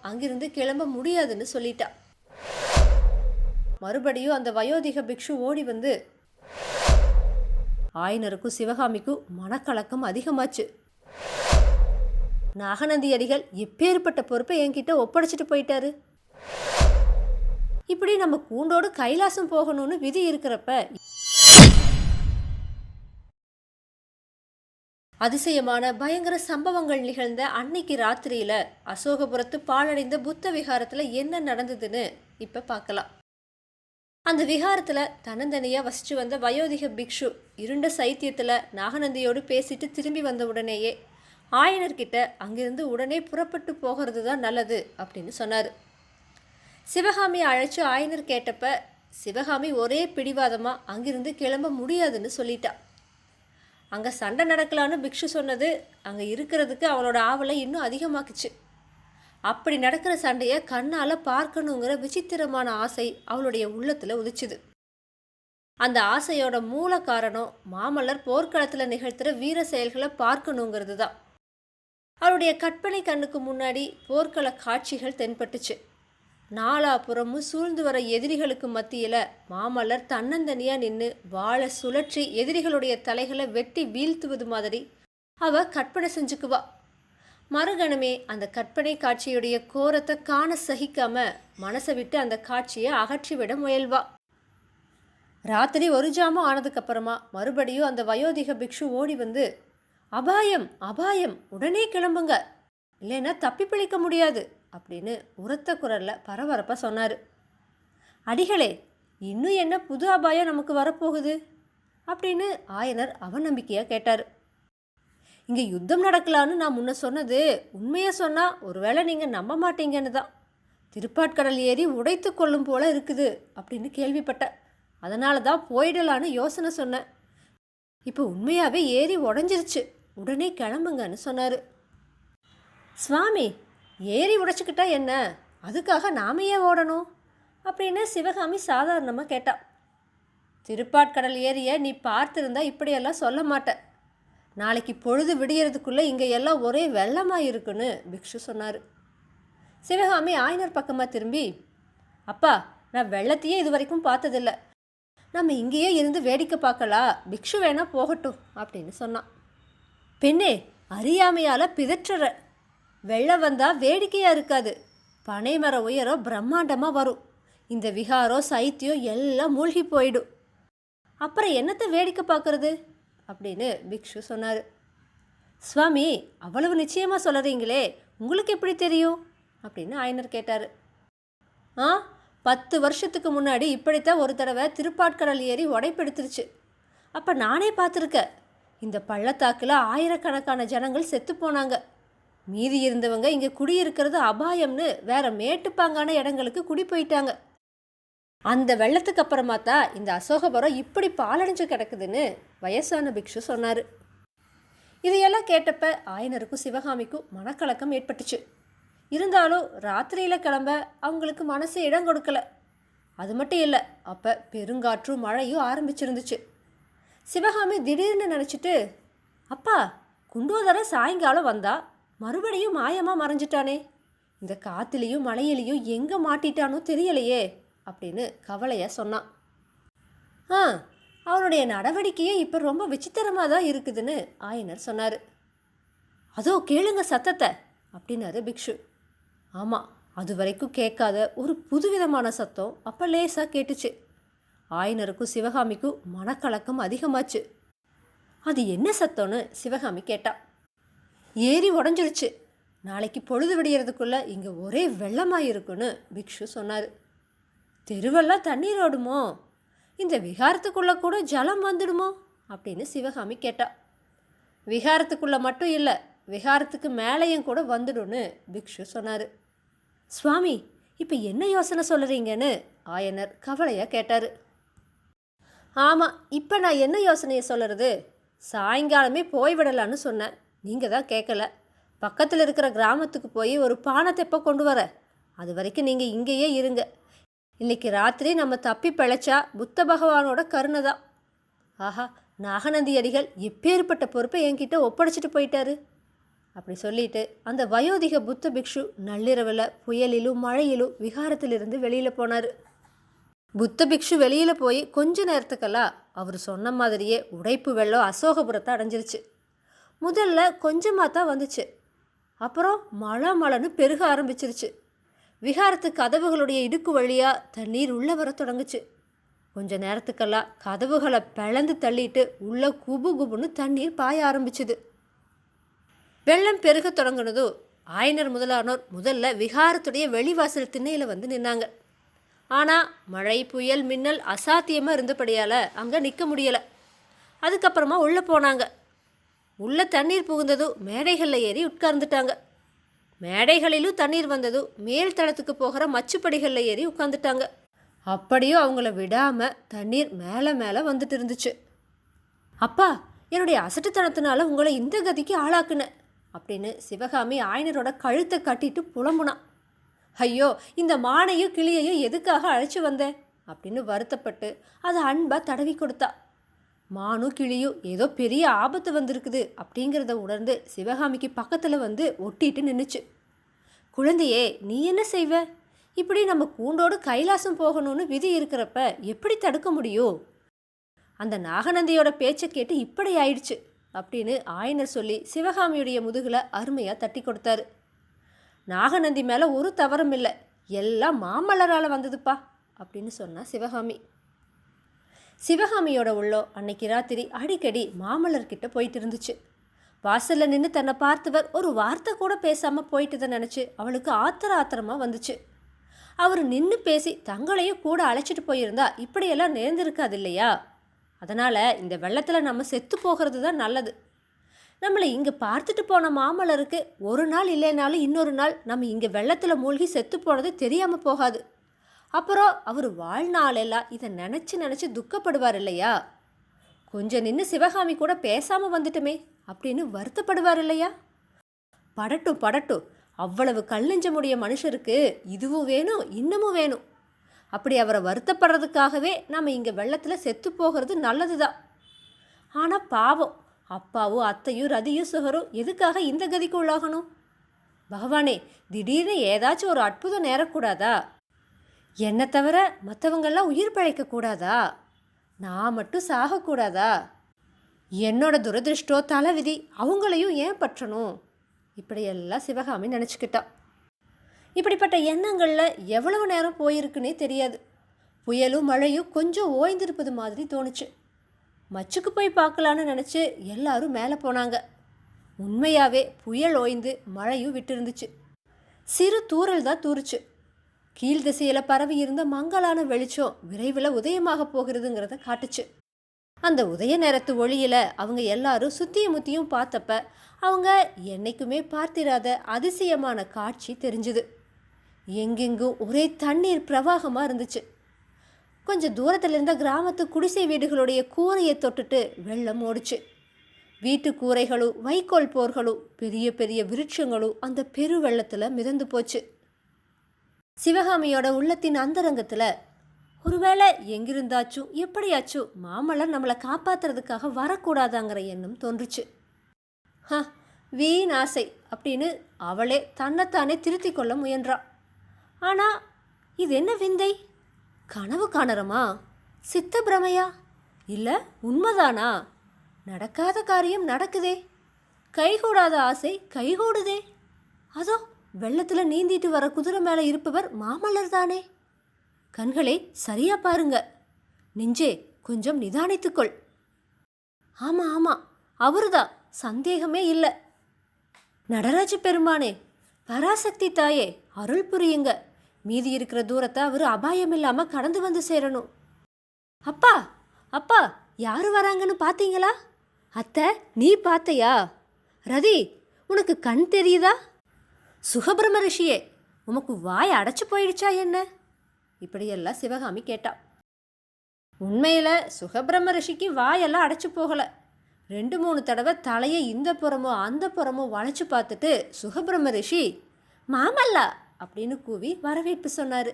அங்கிருந்து கிளம்ப முடியாதுன்னு சொல்லிட்டா. மறுபடியும் அந்த வயோதிக பிக்ஷு ஓடி வந்து ஆயனருக்கும் சிவகாமிக்கும் மனக்கலக்கம் அதிகமாச்சு. நாகநந்தி அடிகள் எப்பேற்பட்ட பொறுப்பை என்கிட்ட ஒப்படைச்சிட்டு போயிட்டாரு. இப்படி நம்ம கூண்டோடு கைலாசம் போகணும்னு விதி இருக்கிறப்ப அதிசயமான பயங்கர சம்பவங்கள் நிகழ்ந்த அன்னைக்கு ராத்திரியில் அசோகபுரத்து பாழடைந்த புத்த விகாரத்தில் என்ன நடந்ததுன்னு இப்போ பார்க்கலாம். அந்த விகாரத்தில் தன்னந்தனியா வசித்து வந்த வயோதிக பிக்ஷு இருண்ட சைத்தியத்தில் நாகநந்தியோடு பேசிட்டு திரும்பி வந்த உடனேயே ஆயனர்கிட்ட அங்கிருந்து உடனே புறப்பட்டு போகிறது தான் நல்லது அப்படின்னு சொன்னார். சிவகாமி அழைச்சி ஆயனர் கேட்டப்ப சிவகாமி ஒரே பிடிவாதமாக அங்கிருந்து கிளம்ப முடியாதுன்னு சொல்லிட்டா. அங்கே சண்டை நடக்கலான்னு பிக்ஷு சொன்னது அங்கே இருக்கிறதுக்கு அவளோட ஆவலை இன்னும் அதிகமாக்குச்சு. அப்படி நடக்கிற சண்டையை கண்ணால் பார்க்கணுங்கிற விசித்திரமான ஆசை அவளுடைய உள்ளத்தில் உதிச்சுது. அந்த ஆசையோட மூல காரணம் மாமல்லர் போர்க்களத்தில் நிகழ்த்துற வீர செயல்களை பார்க்கணுங்கிறது தான் அவளுடைய கற்பனை கண்ணுக்கு முன்னாடி போர்க்கள காட்சிகள் தென்பட்டுச்சு. நாலாபுறமும் சூழ்ந்து வர எதிரிகளுக்கு மத்தியில் மாமல்லர் தன்னந்தனியாக நின்று வாழை சுழற்றி எதிரிகளுடைய தலைகளை வெட்டி வீழ்த்துவது மாதிரி அவ கற்பனை செஞ்சுக்குவா. மறுகணமே அந்த கற்பனை காட்சியுடைய கோரத்தை காண சகிக்காம மனசை விட்டு அந்த காட்சியை அகற்றிவிட முயல்வா. ராத்திரி ஒரு ஜாமம் ஆனதுக்கப்புறமா மறுபடியும் அந்த வயோதிக பிக்ஷு ஓடி வந்து அபாயம் அபாயம் உடனே கிளம்புங்க. இல்லைன்னா தப்பி பிழைக்க முடியாது. அப்படின்னு உரத்த குரலில் பரபரப்பாக சொன்னார். அடிகளே இன்னும் என்ன புது அபாயம் நமக்கு வரப்போகுது? அப்படின்னு ஆயனர் அவநம்பிக்கையாக கேட்டார். இங்கே யுத்தம் நடக்கலான்னு நான் முன்ன சொன்னது உண்மையை சொன்னால் ஒருவேளை நீங்கள் நம்ப மாட்டீங்கன்னு தான். திருப்பாட்கடல் ஏறி உடைத்து கொள்ளும் போல இருக்குது அப்படின்னு கேள்விப்பட்டேன் அதனால தான் போயிடலான்னு யோசனை சொன்னேன். இப்போ உண்மையாகவே ஏறி உடஞ்சிருச்சு. உடனே கிளம்புங்கன்னு சொன்னார். சுவாமி ஏறி உடைச்சிக்கிட்டா என்ன? அதுக்காக நாம ஏன் ஓடணும்? அப்படின்னு சிவகாமி சாதாரணமாக கேட்டான் திருப்பாட்கடல் ஏரிய நீ பார்த்துருந்தா இப்படியெல்லாம் சொல்ல மாட்ட. நாளைக்கு பொழுது விடியறதுக்குள்ளே இங்கே எல்லாம் ஒரே வெள்ளமாக இருக்குன்னு பிக்ஷு சொன்னார். சிவகாமி ஆயினர் பக்கமாக திரும்பி அப்பா நான் வெள்ளத்தையே இது வரைக்கும் பார்த்ததில்ல. நம்ம இங்கேயே இருந்து வேடிக்கை பார்க்கலாம் பிக்ஷு வேணால் போகட்டும் அப்படின்னு சொன்னான். பெண்ணே அறியாமையால் பிதற்றுற வெள்ளம் வந்தால் வேடிக்கையாக இருக்காது. பனைமர உயரம் பிரம்மாண்டமாக வரும். இந்த விகாரம் சைத்தியம் எல்லாம் மூழ்கி போயிடும். அப்புறம் என்னத்தை வேடிக்கை பார்க்குறது? அப்படின்னு பிக்ஷு சொன்னார். சுவாமி அவ்வளவு நிச்சயமாக சொல்கிறீங்களே உங்களுக்கு எப்படி தெரியும்? அப்படின்னு ஆயனர் கேட்டார். ஆ பத்து வருஷத்துக்கு முன்னாடி இப்படித்தான் ஒரு தடவை திருப்பாட்கடல் ஏறி உடைப்பெடுத்துருச்சு. அப்போ நானே பார்த்துருக்கேன். இந்த பள்ளத்தாக்கில் ஆயிரக்கணக்கான ஜனங்கள் செத்து போனாங்க. மீதி இருந்தவங்க இங்கே குடியிருக்கிறது அபாயம்னு வேற மேட்டுப்பாங்கான இடங்களுக்கு குடி போயிட்டாங்க. அந்த வெள்ளத்துக்கு அப்புறமா தான் இந்த அசோகபுரம் இப்படி பாலடைஞ்சு கிடக்குதுன்னு வயசான பிக்ஷு சொன்னார். இதையெல்லாம் கேட்டப்ப ஆயனருக்கும் சிவகாமிக்கும் மனக்கலக்கம் ஏற்பட்டுச்சு. இருந்தாலும் ராத்திரியில் கிளம்ப அவங்களுக்கு மனசு இடம் கொடுக்கல. அது மட்டும் இல்லை அப்போ பெருங்காற்றும் மழையும் ஆரம்பிச்சிருந்துச்சு. சிவகாமி திடீர்னு நினச்சிட்டு அப்பா குண்டோதரன் சாயங்காலம் வந்தா மறுபடியும் மாயமாக மறைஞ்சிட்டானே. இந்த காத்துலேயும் மலையிலையும் எங்கே மாட்டிட்டானோ தெரியலையே அப்படின்னு கவலையாக சொன்னான் ஆ அவனுடைய நடவடிக்கையே இப்போ ரொம்ப விசித்திரமாக தான் இருக்குதுன்னு ஆயனர் சொன்னார். அதோ கேளுங்க சத்தத்தை அப்படின்னாரு பிக்ஷு. ஆமாம் அது வரைக்கும் கேட்காத ஒரு புதுவிதமான சத்தம் அப்போ லேசாக கேட்டுச்சு. ஆயனருக்கும் சிவகாமிக்கும் மனக்கலக்கம் அதிகமாச்சு. அது என்ன சத்தம்னு சிவகாமி கேட்டா. ஏரி உடஞ்சிருச்சு. நாளைக்கு பொழுது விடியறதுக்குள்ளே இங்கே ஒரே வெள்ளமாக இருக்குன்னு பிக்ஷு சொன்னார். தெருவெல்லாம் தண்ணீர் ஓடுமோ? இந்த விகாரத்துக்குள்ளே கூட ஜலம் வந்துடுமோ? அப்படின்னு சிவகாமி கேட்டா. விகாரத்துக்குள்ளே மட்டும் இல்லை விகாரத்துக்கு மேலேயும் கூட வந்துடும்னு பிக்ஷு சொன்னார். சுவாமி இப்போ என்ன யோசனை சொல்கிறீங்கன்னு ஆயனர் கவலையாக கேட்டார். ஆமாம் இப்போ நான் என்ன யோசனையை சொல்கிறது சாயங்காலமே போய்விடலான்னு சொன்னேன். நீங்கள் தான் கேட்கல பக்கத்தில் இருக்கிற கிராமத்துக்கு போய் ஒரு பானை தெப்ப கொண்டு வர? அது வரைக்கும் நீங்கள் இங்கேயே இருங்க. இன்னைக்கு ராத்திரி நம்ம தப்பி பிழைச்சா புத்த பகவானோட கருணை தான். ஆஹா நாகநந்தி அடிகள் எப்பேற்பட்ட பொறுப்பை என்கிட்ட ஒப்படைச்சிட்டு போயிட்டாரு. அப்படி சொல்லிட்டு அந்த வயோதிக புத்த பிக்ஷு நள்ளிரவில் புயலிலும் மழையிலும் விகாரத்திலிருந்து வெளியில் போனார். புத்த பிக்ஷு வெளியில் போய் கொஞ்ச நேரத்துக்கெல்லாம் அவர் சொன்ன மாதிரியே உடைப்பு வெள்ளம் அசோகபுரத்தை அடைஞ்சிருச்சு. முதல்ல கொஞ்சமாக தான் வந்துச்சு. அப்புறம் மழை மழைன்னு பெருக ஆரம்பிச்சிருச்சு. விகாரத்து கதவுகளுடைய இடுக்கு வழியாக தண்ணீர் உள்ளே வர தொடங்குச்சு. கொஞ்ச நேரத்துக்கெல்லாம் கதவுகளை பிளந்து தள்ளிட்டு உள்ளே குபு குபுன்னு தண்ணீர் பாய ஆரம்பிச்சுது. வெள்ளம் பெருக தொடங்குனதோ ஆயனர் முதலானோர் முதல்ல விகாரத்துடைய வெளிவாசல் திண்ணையில் வந்து நின்னாங்க. ஆனால் மழை புயல் மின்னல் அசாத்தியமாக இருந்தபடியால் அங்கே நிற்க முடியலை. அதுக்கப்புறமா உள்ளே போனாங்க. உள்ள தண்ணீர் புகுந்ததும் மேடைகளில் ஏறி உட்கார்ந்துட்டாங்க. மேடைகளிலும் தண்ணீர் வந்ததும் மேல் தளத்துக்கு போகிற மச்சுப்படிகளில் ஏறி உட்காந்துட்டாங்க அப்படியும் அவங்கள விடாமல் தண்ணீர் மேலே மேலே வந்துட்டு இருந்துச்சு. அப்பா என்னுடைய அசட்டுத்தனத்தினால உங்களை இந்த கதிக்கு ஆளாக்குனேன் அப்படின்னு சிவகாமி ஆயனரோட கழுத்தை கட்டிட்டு புலம்புனான் ஐயோ இந்த மானையும் கிளியையும் எதுக்காக அழைச்சி வந்தேன் அப்படின்னு வருத்தப்பட்டு அதை அன்பாக தடவி கொடுத்தா. மானும் கிளியும் ஏதோ பெரிய ஆபத்து வந்திருக்குது அப்படிங்கிறத உணர்ந்து சிவகாமிக்கு பக்கத்தில் வந்து ஒட்டிட்டு நின்றுச்சு குழந்தையே நீ என்ன செய்வ? இப்படி நம்ம கூண்டோடு கைலாசம் போகணும்னு விதி இருக்கிறப்ப எப்படி தடுக்க முடியும் அந்த நாகநந்தியோட பேச்சை கேட்டு இப்படி ஆயிடுச்சு அப்படின்னு ஆயனர் சொல்லி சிவகாமியுடைய முதுகில் அருமையாக தட்டி கொடுத்தாரு. நாகநந்தி மேலே ஒரு தவறும் இல்லை எல்லாம் மாமல்லரால் வந்ததுப்பா அப்படின்னு சொன்னா சிவகாமி. சிவகாமியோட உள்ளோ அன்னைக்கு ராத்திரி அடிக்கடி மாமல்லர்கிட்ட போயிட்டு இருந்துச்சு. வாசலில் நின்று தன்னை பார்த்தவர் ஒரு வார்த்தை கூட பேசாமல் போயிட்டதை நினச்சி அவளுக்கு ஆத்திர ஆத்திரமாக வந்துச்சு. அவர் நின்று பேசி தங்களையும் கூட அழைச்சிட்டு போயிருந்தா இப்படியெல்லாம் நேர்ந்திருக்காது இல்லையா அதனால் இந்த வெள்ளத்தில் நம்ம செத்து போகிறது தான் நல்லது. நம்மளை இங்கே பார்த்துட்டு போன மாமல்லருக்கு ஒரு நாள் இல்லைனாலும் இன்னொரு நாள் நம்ம இங்கே வெள்ளத்தில் மூழ்கி செத்து போனது தெரியாமல் போகாது. அப்புறம் அவர் வாழ்நாளெல்லாம் இதை நினச்சி நினச்சி துக்கப்படுவார் இல்லையா? கொஞ்சம் நின்று சிவகாமி கூட பேசாமல் வந்துட்டுமே அப்படின்னு வருத்தப்படுவார் இல்லையா? படட்டும் படட்டும். அவ்வளவு கல்லெஞ்சமுடைய மனுஷருக்கு இதுவும் வேணும் இன்னமும் வேணும். அப்படி அவரை வருத்தப்படுறதுக்காகவே நம்ம இங்கே வெள்ளத்தில் செத்து போகிறது நல்லது தான் ஆனால் பாவம். அப்பாவும் அத்தையும் ரதியும் சுகரும் எதுக்காக இந்த கதிக்கு உள்ளாகணும்? பகவானே திடீர்னு ஏதாச்சும் ஒரு அற்புதம் நேரக்கூடாதா? என்னை தவிர மற்றவங்கெல்லாம் உயிர் பிழைக்க கூடாதா? நான் மட்டும் சாகக்கூடாதா என்னோட துரதிருஷ்டோ தலைவிதி அவங்களையும் ஏன் பற்றணும்? இப்படியெல்லாம் சிவகாமி நினச்சிக்கிட்டா. இப்படிப்பட்ட எண்ணங்களில் எவ்வளவு நேரம் போயிருக்குன்னே தெரியாது. புயலும் மழையும் கொஞ்சம் ஓய்ந்திருப்பது மாதிரி தோணுச்சு. மச்சுக்கு போய் பார்க்கலான்னு நினச்சி எல்லாரும் மேலே போனாங்க. உண்மையாகவே புயல் ஓய்ந்து மழையும் விட்டுருந்துச்சு. சிறு தூரல் தான் தூறுச்சு. கீழ் திசையில் பரவி இருந்த மங்கலான வெளிச்சம் விரைவில் உதயமாக போகிறதுங்கிறத காட்டுச்சு. அந்த உதய நேரத்து ஒளியில் அவங்க எல்லாரும் சுத்தியும் முத்தியும் பார்த்தப்ப அவங்க என்னைக்குமே பார்த்திராத அதிசயமான காட்சி தெரிஞ்சுது. எங்கெங்கும் ஒரே தண்ணீர் பிரவாகமாக இருந்துச்சு. கொஞ்சம் தூரத்தில் இருந்த கிராமத்து குடிசை வீடுகளுடைய கூரையை தொட்டுட்டு வெள்ளம் ஓடுச்சு. வீட்டு கூரைகளும் வைக்கோல் போர்களும் பெரிய பெரிய விருட்சங்களும் அந்த பெரு வெள்ளத்தில் மிதந்து போச்சு. சிவகாமியோட உள்ளத்தின் அந்தரங்கத்தில் ஒருவேளை எங்கிருந்தாச்சும் எப்படியாச்சும் மாமல்லர் நம்மளை காப்பாத்துறதுக்காக வரக்கூடாதாங்கிற எண்ணம் தோன்றுச்சு. ஹ வீண் ஆசை அப்படின்னு அவளே தன்னைத்தானே திருத்தி கொள்ள முயன்றா ஆனால் இது என்ன விந்தை? கனவு காணறமா? சித்த பிரமையா? இல்லை உண்மைதானா? நடக்காத காரியம் நடக்குதே. கைகூடாத ஆசை கைகூடுதே. அதோ வெள்ளத்தில் நீந்திட்டு வர குதிரை மேலே இருப்பவர் மாமல்லர் தானே கண்களே சரியா பாருங்க. நெஞ்சே கொஞ்சம் நிதானித்துக்கொள். ஆமாம் ஆமாம் அவருதான் சந்தேகமே இல்லை. நடராஜ பெருமானே பராசக்தி தாயே அருள் புரியுங்க. மீதி இருக்கிற தூரத்தை அவர் அபாயம் இல்லாமல் கடந்து வந்து சேரணும். அப்பா அப்பா யார் வராங்கன்னு பார்த்தீங்களா அத்தை நீ பார்த்தையா ரதி உனக்கு கண் தெரியுதா? சுகபிரம ரிஷியே உமக்கு வாய் அடைச்சி போயிடுச்சா என்ன? இப்படியெல்லாம் சிவகாமி கேட்டா. உண்மையில் சுகபிரம ரிஷிக்கு வாயெல்லாம் அடைச்சி போகலை. ரெண்டு மூணு தடவை தலையை இந்த புறமோ அந்த புறமோ வளைச்சு பார்த்துட்டு சுகபிரம ரிஷி மாமல்லா! அப்படின்னு கூவி வரவேற்பு சொன்னார்.